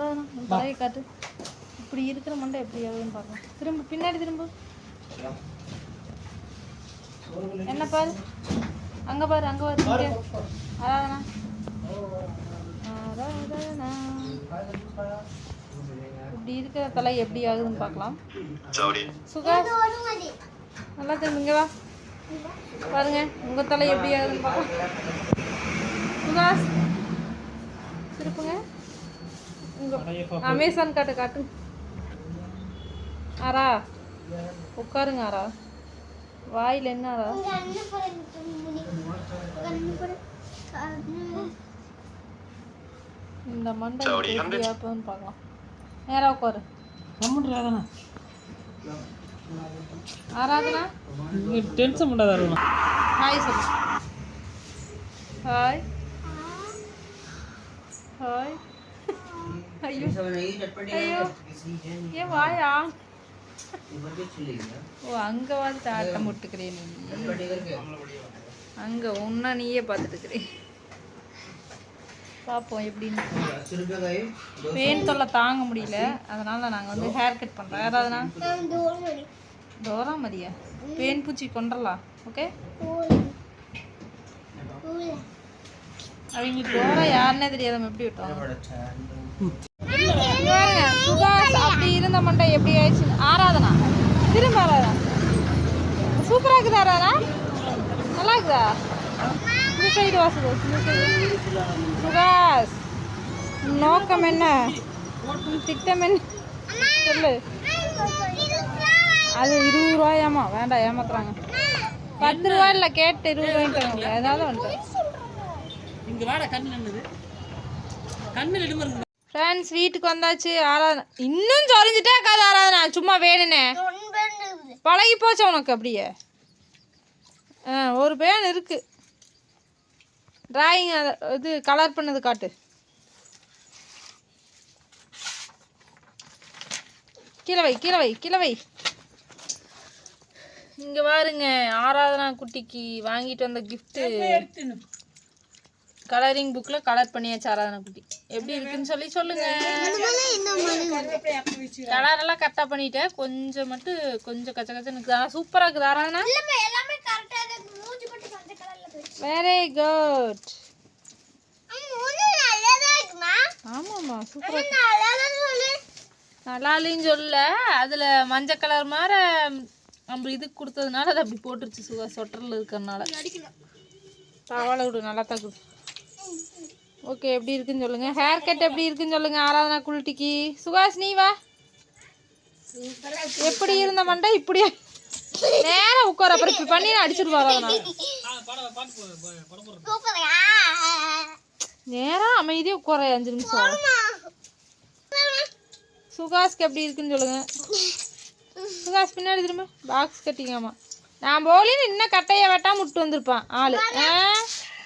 அதான் தலையை காட்டு. இப்படி இருக்கிற மண்டை எப்படி ஆகுதுன்னு பார்க்கலாம். திரும்ப பின்னாடி திரும்ப. என்ன பாரு? அங்க பாரு அங்க பாரு இங்க. அதாதனா அதாதனா. இப்படி இருக்கிற தலை எப்படி ஆகுதுன்னு பார்க்கலாம். சுகா. நல்லா திரும்ப இங்க வா. பாருங்க உங்க தலை எப்படி ஆகுதுன்னு பார்க்கலாம். சுகாஸ். திருப்புங்க. அமேசான் காட்டு காட்டு. ஆரா உட்காருங்க ஆரா. வாயில் என்ன ஆரா? இந்த மண்டை எப்படி ஆப்போன்னு பார்க்கலாம். நேரா உட்காரு. கம்முன்றாதானே ஆராதனா டென்ஷன் பண்ணாதாருண்ணா ஹாய் சொல்லு ஹாய் ஹாய் ஐயோ. ஏன் வாயா? ஓ அங்கே வந்து ஆட்டம் போட்டுக்கிறேன் அங்கே உன்ன நீயே பார்த்துட்டு இருக்கிறேன் பார்ப்போம் எப்படின்னு. பெயின் தொல்லை தாங்க முடியல. அதனால நாங்கள் வந்து ஹேர் கட் பண்ணுறோம் யாராவதுனா டோரா மதியா? பேன் பூச்சி கொண்டுடலாம் ஓகே அவங்களுக்கு டோரா யாருன்னே தெரியாத எப்படி விட்டோம்? இங்க அப்படி இருந்த மண்டை எப்படி ஆயிடுச்சு? ஆராதனா? திரும்ப ஆராதனா? சூப்பராக இருக்குதா ஆராதனா? நல்லா இருக்குதா? இந்த சைடு வாசுது இந்த சுகாஸ் நோக்கம் என்ன? திட்டம் என்ன? சொல்லு. அது இருபது ரூபாயாமா வேண்டாம் ஏமாத்துறாங்க. பத்து ரூபாயில கேட்டு இருபது ரூபாய்ட்டு ஏதாவது வந்துட்டு இங்கே வாடா கண்ணு கண்ணில் இடும ஃப்ரெண்ட்ஸ் வீட்டுக்கு வந்தாச்சு ஆராதனா. இன்னும் சொரிஞ்சிட்டே இருக்காது ஆராதனா. சும்மா வேணுனே. பழகி போச்சு உனக்கு அப்படியே. ஆ ஒரு பேன் இருக்கு. டிராயிங் இது கலர் பண்ணது காட்டு. கீழே வை கீழே வை கீழே வை. இங்கே பாருங்க ஆராதனா குட்டிக்கு வாங்கிட்டு வந்த கிஃப்ட்டு கலரிங் புக்கில் கலர் பண்ணியாச்சு ஆராதனா குட்டி எப்படி இருக்குன்னு சொல்லி சொல்லுங்க. கலர் எல்லாம் கரெக்டாக பண்ணிட்டேன். கொஞ்சம் மட்டும் கொஞ்சம் கச்ச கச்சன்னு இருக்குது. ஆனால் சூப்பராக இருக்குது. ஆராதனா வெரி குட் ஆமாம்மா சூப்பராக நல்லா இல்லைன்னு சொல்ல அதில் மஞ்சள் கலர் மாதிரி நம்ம இது கொடுத்ததுனால அது அப்படி போட்டுருச்சு. சுகா சொட்டரில் இருக்கிறனால பரவாயில்ல விடு நல்லா தான் கொடு ஓகே எப்படி இருக்குன்னு சொல்லுங்க. ஹேர் கட் எப்படி இருக்குன்னு சொல்லுங்க ஆராதனா குள்ளிட்டிக்கு சுகாஷ் நீ வா. எப்படி இருந்த மண்டை? இப்படி நேரம் உட்கார. அப்புறம் இப்படி பண்ணி நான் அடிச்சிருவா நேரம் நேரா உட்கார அஞ்சு நிமிஷம். சுகாஷ்க்கு எப்படி இருக்குன்னு சொல்லுங்க. சுகாஷ் பின்னாடி திரும்ப. பாக்ஸ் கட்டிங்காமா நான் போலின்னு இன்னும் கட்டையை வெட்டாம விட்டு வந்திருப்பான் ஆளு. ஆ,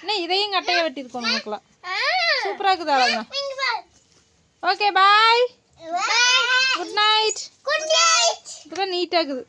இன்னும் இதையும் கட்டையை வெட்டியிருக்கோம் நமக்குலாம். சூப்பரா இருக்குது அழகா ஓகே பாய் குட் நைட் இப்பதான் நீட்டாக இருக்குது.